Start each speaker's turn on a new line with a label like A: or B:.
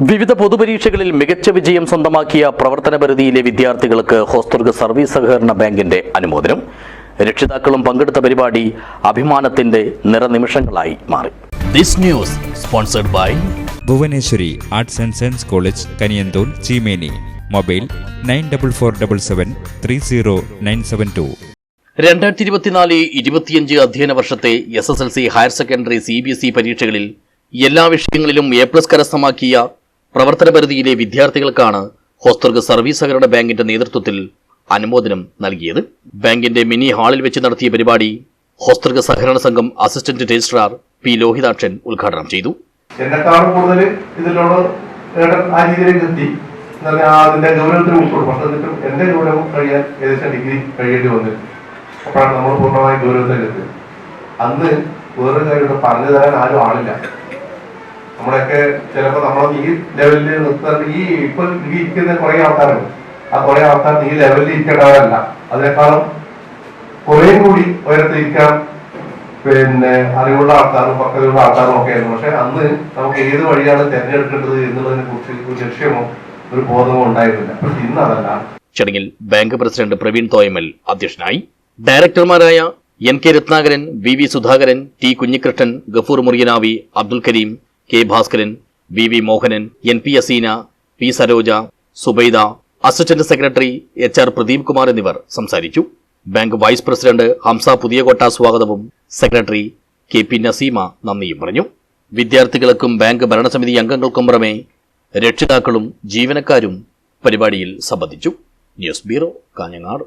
A: വിവിധ പൊതുപരീക്ഷകളിൽ മികച്ച വിജയം സ്വന്തമാക്കിയ പ്രവർത്തന പരിധിയിലെ വിദ്യാർത്ഥികൾക്ക് ഹോസ്ദുർഗ് സർവീസ് സഹകരണ ബാങ്കിന്റെ അനുമോദനം. രക്ഷിതാക്കളും പങ്കെടുത്ത പരിപാടി അഭിമാനത്തിന്റെ നിറനിമിഷങ്ങളായി മാറി. This news sponsored by
B: Bhuvaneswari arts and science college Kaniyanthol Cheemeni mobile nine double four double seven three zero nine seven two
A: രണ്ടായിരത്തി ഇരുപത്തിനാല് ഇരുപത്തിയഞ്ച് അധ്യയന വർഷത്തെ S S L C higher secondary C B S E പരീക്ഷകളിൽ എല്ലാ വിഷയങ്ങളിലും A plus കരസ്ഥമാക്കിയ പ്രവർത്തന പരിധിയിലെ വിദ്യാർത്ഥികൾക്കാണ് ഹോസ്ദുർഗ് സർവീസ് സഹകരണ ബാങ്കിന്റെ നേതൃത്വത്തിൽ അനുമോദനം നൽകിയത്. ബാങ്കിന്റെ മിനി ഹാളിൽ വെച്ച് നടത്തിയ പരിപാടി ഹോസ്ദുർഗ് സഹകരണ സംഘം അസിസ്റ്റന്റ് രജിസ്ട്രാർ പി ലോഹിതാക്ഷൻ ഉദ്ഘാടനം ചെയ്തു.
C: ഡിഗ്രി അപ്പോഴാണ് നമ്മൾ പൂർണമായി ഗൗരവത്തിലേക്ക് അന്ന് വേറൊരു കാര്യം പറഞ്ഞു തരാൻ ആരും ആളില്ല. നമ്മളൊക്കെ ചിലപ്പോൾ നമ്മൾ ഈ ലെവലിൽ നിർത്താൻ ഈ ഇപ്പൊ ഈ ഇരിക്കുന്ന കുറെ ആൾക്കാരുണ്ട്. ആ കുറെ ആൾക്കാർ ഈ ലെവലിൽ ഇരിക്കേണ്ടവരല്ല. അതിനേക്കാളും കുറേ കൂടി ഉയരത്തിരിക്കാൻ പിന്നെ അറിവുള്ള ആൾക്കാരും പക്വതയുള്ള ആൾക്കാരും ഒക്കെ ആയിരുന്നു. പക്ഷെ അന്ന് നമുക്ക് ഏത് വഴിയാണ് തിരഞ്ഞെടുക്കേണ്ടത് എന്നുള്ളതിനെ കുറിച്ച് ഒരു ലക്ഷ്യമോ ഒരു ബോധമോ ഉണ്ടായിരുന്നില്ല. പക്ഷെ ഇന്ന് അതല്ല.
A: ചടങ്ങിൽ ബാങ്ക് പ്രസിഡന്റ് പ്രവീൺ തോയമൽ അധ്യക്ഷനായി. ഡയറക്ടർമാരായ N K Ratnakaran V V Sudhakaran T Kunhikrishnan Gafoor Muriyanavi Abdul Kareem K Bhaskaran V V Mohanan N P Aseena P Saroja Subaida assistant secretary H R Pradeep Kumar എന്നിവർ സംസാരിച്ചു. Bank vice president Hamsa Puthiyakotta സ്വാഗതവും secretary K P Naseema നന്ദിയും പറഞ്ഞു. വിദ്യാർത്ഥികൾക്കും bank ഭരണസമിതി അംഗങ്ങൾക്കും പുറമെ രക്ഷിതാക്കളും ജീവനക്കാരും പരിപാടിയിൽ സംബന്ധിച്ചു. News bureau Kanhangad.